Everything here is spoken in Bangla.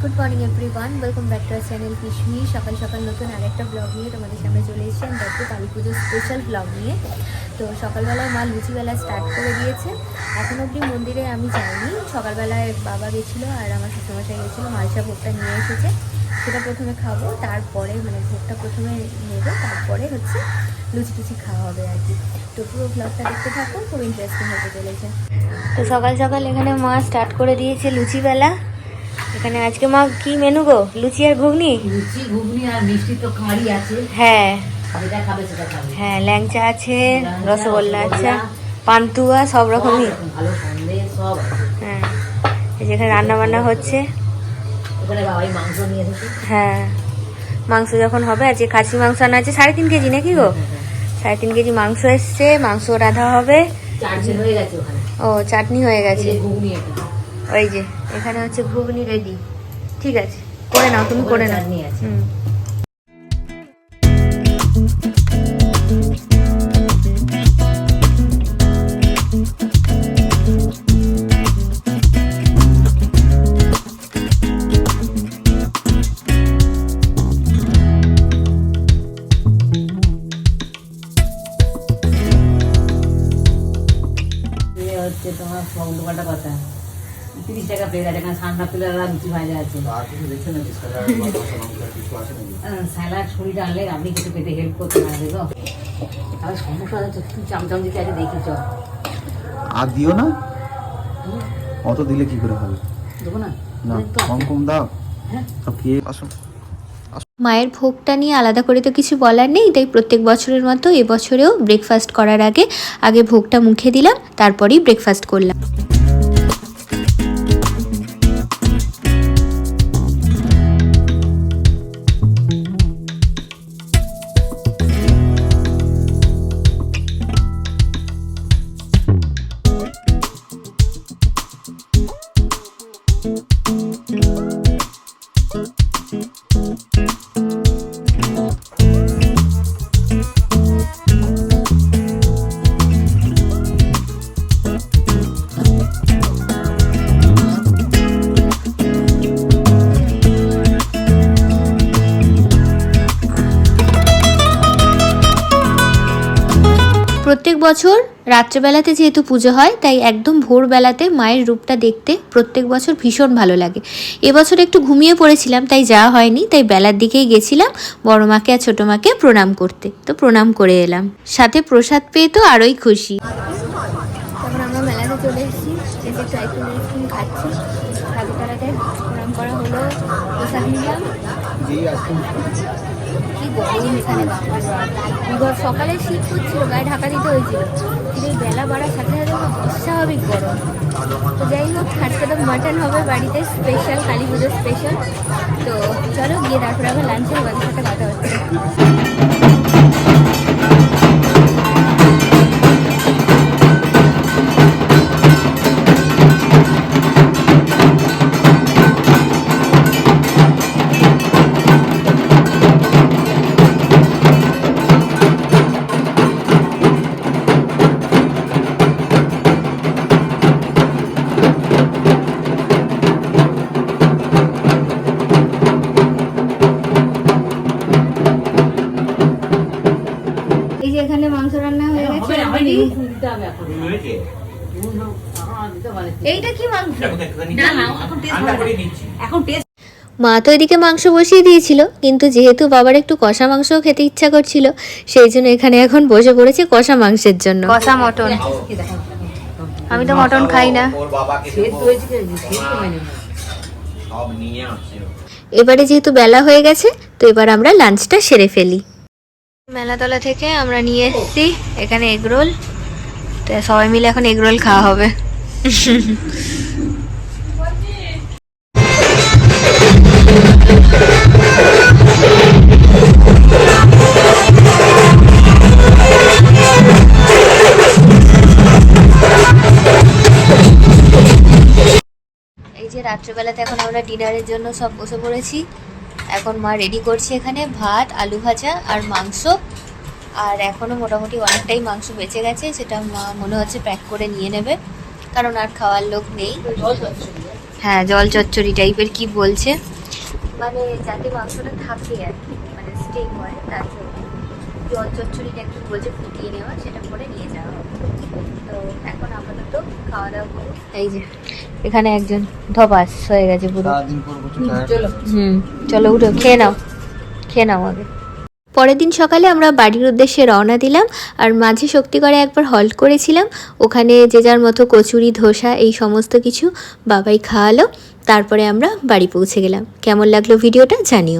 Good morning everyone welcome back to our channel কিশমি সকাল সকাল নতুন আরেকটা ব্লগ নিয়ে তোমাদের সামনে চলে এসেছি। আমি দেখো কালী পুজোর স্পেশাল ব্লগ নিয়ে। তো সকালবেলায় মা লুচিবেলা স্টার্ট করে দিয়েছে। এখন অবধি মন্দিরে আমি যাইনি। সকালবেলায় বাবা গেছিল আর আমার শ্বশুরমশাই গেছিল। মালসা ভোগটা নিয়ে এসেছে। সেটা প্রথমে খাব, তারপরে মানে ভোগটা প্রথমে নেব, তারপরে হচ্ছে লুচি টুচি খাওয়া হবে আর কি। তো পুরো ব্লগটা দেখতে থাকো, খুব ইন্টারেস্টিং হতে চলেছে। তো সকাল সকাল এখানে মা স্টার্ট করে দিয়েছে লুচিবেলা এখানে আজকে মা কি মেনু গো? লুচি আর ঘুগনি? লুচি ঘুগনি আর মিষ্টি তো কাঁড়ি আছে। হ্যাঁ। যেটা খাবে সেটা খাবে। হ্যাঁ ল্যাংচা আছে রসগোল্লা আছে পান্তুয়া সব রকমই। ভালো সব হ্যাঁ। এই যেখানে রান্না বান্না হচ্ছে। ওখানে বাবাই মাংস নিয়ে এসেছে। হ্যাঁ। মাংস যখন হবে আজকে খাসি মাংস আনা আছে। সাড়ে তিন কেজি নাকি গো? সাড়ে তিন কেজি মাংস এসছে মাংস রাধা হবে। ও চাটনি হয়ে গেছে। ঘুগনি এটা। ওই যে এখানে হচ্ছে ঘুগনি রেডি ঠিক আছে করে নাও তুমি করে নাও। হুম। হচ্ছে তোমার সব দোকানটা কথা তিরিশ টাকা প্লেট আছে এখানে ঠান্ডা প্লেট আর লুচি ভাজা আছে স্যালাড আনলে আপনি কিছু পেটে হেল্প করতে পারবে গো তাহলে সমস্যা হচ্ছে তুই চামচাম দিতে আছে দেখি চ আর দিও না? অত দিলে কি করে হবে? দেবো না? না কম কম দাও। হ্যাঁ? সব খেয়ে আসুন মায়ের ভোগটা নিয়ে আলাদা করে তো কিছু বলার নেই তাই প্রত্যেক বছরের মতো এবছরেও ব্রেকফাস্ট করার আগে আগে ভোগটা মুখে দিলাম তারপরেই ব্রেকফাস্ট করলাম। প্রত্যেক বছর রাত্রেবেলাতে যেহেতু পুজো হয় তাই একদম ভোরবেলাতে মায়ের রূপটা দেখতে প্রত্যেক বছর ভীষণ ভালো লাগে। এবছর একটু ঘুমিয়ে পড়েছিলাম তাই যাওয়া হয়নি তাই বেলার দিকেই গেছিলাম বড় মাকে আর ছোটো মাকে প্রণাম করতে। তো প্রণাম করে এলাম। সাথে প্রসাদ পেয়ে তো আরোই খুশি। তখন আমরা মেলাতে চলে এসেছি এসে একটু আইসক্রিম খাচ্ছি ঠাকুরতলাতে প্রণাম করা হলো প্রসাদ নিলাম সকালে শীত করছিল গায়ে ঢাকা দিতে হয়েছিল। কিন্তু বেলা বাড়ার সাথে সাথে অস্বাভাবিক গরম। তো যাই হোক, আজকে তো মাটন হবে বাড়িতে স্পেশাল কালী পুজোর স্পেশাল তো চলো গিয়ে তারপরে আবার লাঞ্চের বাড়ির সাথে কথা হচ্ছে। পারে এইটা কি মাংস? না না এখন টেস্ট ঠান্ডা করে দিচ্ছি। এখন টেস্ট মা তো এদিকে মাংস বসিয়ে দিয়েছিল কিন্তু যেহেতু বাবার একটু কষা মাংস খেতে ইচ্ছা করছিল সেই জন্য এখানে এখন বসে পড়েছে কষা মাংসের জন্য। কষা মটন। আমি তো মটন খাই না। এবারে যেহেতু বেলা হয়ে গেছে তো এবার আমরা লাঞ্চটা সেরে ফেলি। মেলাতলা থেকে আমরা নিয়ে এসেছি, এখানে এগরোল তো সবাই মিলে এখন এগরোল খাওয়া হবে। এই যে রাত্রেবেলাতে এখন আমরা ডিনারের জন্য সব বসে পড়েছি। এখন মা রেডি করছে এখানে ভাত, আলু ভাজা আর মাংস। আর এখনও মোটামুটি অনেকটাই মাংস বেঁচে গেছে, সেটা মা মনে হচ্ছে প্যাক করে নিয়ে নেবে। কারণ আর খাওয়ার লোক নেই। হ্যাঁ জল চচ্চড়ি টাইপের কি বলছে? মানে যাতে মাংসটা থাকে আর কি মানে স্টে হয়, তার জন্য। জল চচ্চড়িটা একটু বলছে ফুটিয়ে নেওয়া সেটা করে নিয়ে যাওয়া হবে। তো এখন আপাতত খাওয়া দাওয়া করব এই যে এখানে একজন ধপাস হয়ে গেছে পুরো। সারাদিন পর প্রচুর tired চলো। হুম চলো উঠো খেয়ে নাও খেয়ে নাও আগে। পরের দিন সকালে আমরা বাড়ির উদ্দেশ্যে রওনা দিলাম আর মাঝে শক্তিগড়ে একবার হল্ট করেছিলাম। ওখানে যে যার মতো কচুরি ধোসা এই সমস্ত কিছু বাবাই খাওয়ালো। তারপরে আমরা বাড়ি পৌঁছে গেলাম। কেমন লাগল ভিডিওটা জানিও।